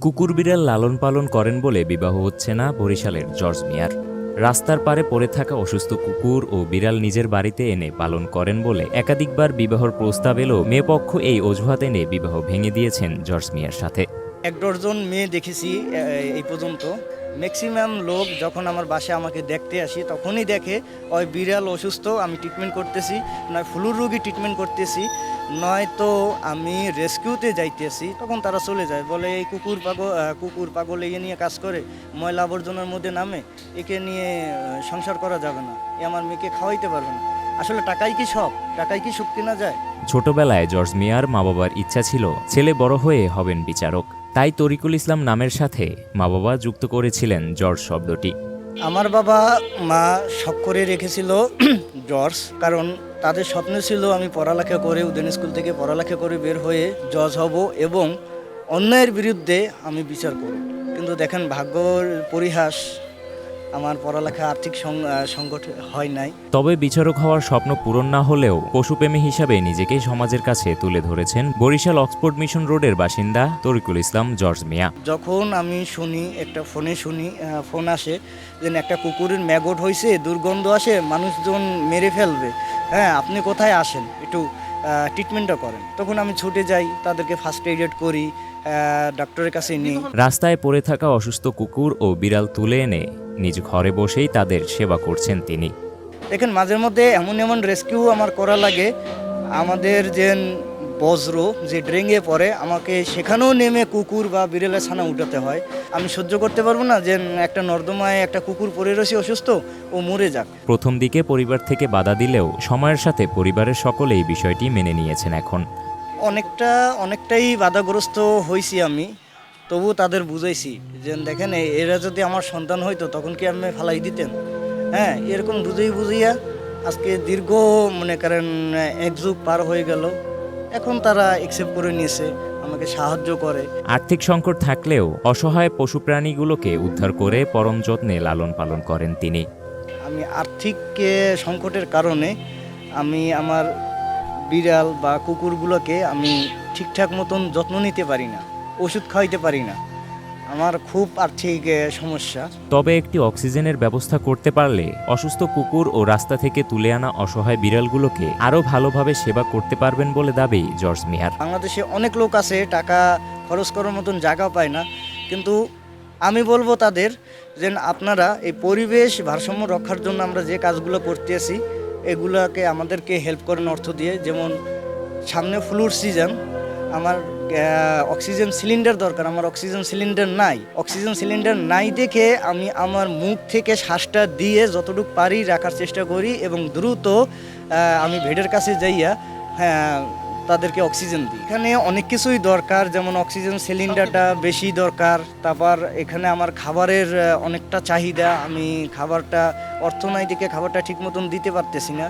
কুকুর বিড়াল লালন পালন করেন বলে বিবাহ হচ্ছে না বরিশালের জর্জ মিয়ার। রাস্তার পারে পড়ে থাকা অসুস্থ কুকুর ও বিড়াল নিজের বাড়িতে এনে পালন করেন বলে একাধিকবার বিবাহর প্রস্তাব এলেও মেয়েপক্ষ এই অজুহাত এনে বিবাহ ভেঙে দিয়েছেন জর্জ মিয়ার সাথে। এক ডজন মেয়ে দেখেছি এই পর্যন্ত। ম্যাক্সিমাম লোক যখন আমার বাসায় আমাকে দেখতে আসি, তখনই দেখে, ওই বিড়াল অসুস্থ, আমি ট্রিটমেন্ট করতেছি। নয়, ফ্লুর রোগী ট্রিটমেন্ট করতেছি। নয়তো আমি রেস্কিউতে যাইতেছি। তখন তারা চলে যায়, বলে, এই কুকুর পাগল কুকুর পাগল এই নিয়ে কাজ করে, ময়লা আবর্জনার মধ্যে নামে, একে নিয়ে সংসার করা যাবে না। এ আমার মেয়েকে খাওয়াইতে পারবে না। আসলে টাকাই কি সব? টাকাই কি সুখ কেনা যায়? ছোটবেলায় জর্জ মিয়ার মা বাবার ইচ্ছা ছিল, ছেলে বড় হয়ে হবেন বিচারক। তাই তরিকুল ইসলাম নামের সাথে মা বাবা যুক্ত করেছিলেন জর্জ শব্দটি। আমার বাবা মা শখ করে রেখেছিল জর্জ, কারণ তাদের স্বপ্ন ছিল আমি পড়ালেখা করে উদেন স্কুল থেকে পড়ালেখা করে বের হয়ে জজ হব এবং অন্যায়ের বিরুদ্ধে আমি বিচার করব। কিন্তু দেখেন ভাগ্যর পরিহাস আমার পড়ালেখা আর্থিক সংকট হয় নাই। তবে বিচারক হওয়ার স্বপ্ন পূরণ না হলেও পশুপ্রেমী হিসাবে নিজেকে সমাজের কাছে তুলে ধরেছেন বরিশাল অক্সফোর্ড মিশন রোডের বাসিন্দা তরিকুল ইসলাম জর্জ মিয়া। যখন আমি শুনি একটা ফোনে শুনি ফোন আসে যে একটা কুকুরের ম্যাগট হয়েছে দুর্গন্ধ আসে মানুষজন মেরে ফেলবে। হ্যাঁ আপনি কোথায় আসেন? একটু ট্রিটমেন্টটা করেন। তখন আমি ছুটে যাই তাদেরকে ফার্স্ট এইড করি ডক্টরের কাছে নিই রাস্তায় পড়ে থাকা অসুস্থ কুকুর ও বিড়াল তুলে এনে নিজ ঘরে বসেই তাদের সেবা করছেন তিনি। দেখেন মাঝে মধ্যে এমন এমন রেস্কিউ আমার করা লাগে। আমাদের যে বজ্র যে ড্রেঙে পড়ে আমাকে সেখানেও নেমে কুকুর বা বিড়ালের ছানা উঠাতে হয়। আমি সহ্য করতে পারব না যে একটা নর্দমায় একটা কুকুর পড়ে রয়েছে অসুস্থ ও মরে যাক। প্রথম দিকে পরিবার থেকে বাধা দিলেও সময়ের সাথে পরিবারের সকলেই বিষয়টি মেনে নিয়েছেন এখন। অনেকটা অনেকটাই বাধাগ্রস্ত হয়েছি আমি। তবু তাদের বুঝাইছি যে দেখেন এরা যদি আমার সন্তান হইতো তখন কি আমি ফালাই দিতেন? হ্যাঁ এরকম বুঝেই বুঝিয়া আজকে দীর্ঘ মনে করেন এক যুগ পার হয়ে গেল। এখন তারা একসেপ্ট করে নিয়েছে আমাকে সাহায্য করে। আর্থিক সংকট থাকলেও অসহায় পশু প্রাণীগুলোকে উদ্ধার করে পরম যত্নে লালন পালন করেন তিনি। আমি আর্থিক সংকটের কারণে আমি আমার বিড়াল বা কুকুরগুলোকে আমি ঠিকঠাক মতন যত্ন নিতে পারি না ওষুধ খাওয়াইতে পারি না। আমার খুব আর্থিক সমস্যা। তবে একটি অক্সিজেনের ব্যবস্থা করতে পারলে অসুস্থ কুকুর ও রাস্তা থেকে তুলে আনা অসহায় বিড়ালগুলোকে আরও ভালোভাবে সেবা করতে পারবেন বলে দাবি জর্জ মিয়ার। বাংলাদেশে অনেক লোক আছে টাকা খরচ করার মতন জায়গা পায় না। কিন্তু আমি বলব তাদের যে আপনারা এই পরিবেশ ভারসাম্য রক্ষার জন্য আমরা যে কাজগুলো করতেছি এগুলোকে আমাদেরকে হেল্প করেন অর্থ দিয়ে। যেমন সামনে ফ্লুর সিজন আমার অক্সিজেন সিলিন্ডার দরকার। আমার অক্সিজেন সিলিন্ডার নাই। অক্সিজেন সিলিন্ডার নাই দেখে আমি আমার মুখ থেকে শ্বাসটা দিয়ে যতটুকু পারি রাখার চেষ্টা করি এবং দ্রুত আমি ভেডের কাছে যাইয়া হ্যাঁ তাদেরকে অক্সিজেন দিই। এখানে অনেক কিছুই দরকার যেমন অক্সিজেন সিলিন্ডারটা বেশি দরকার তারপর এখানে আমার খাবারের অনেকটা চাহিদা আমি খাবারটা অর্থনৈতিকে খাবারটা ঠিক মতন দিতে পারতেছি না।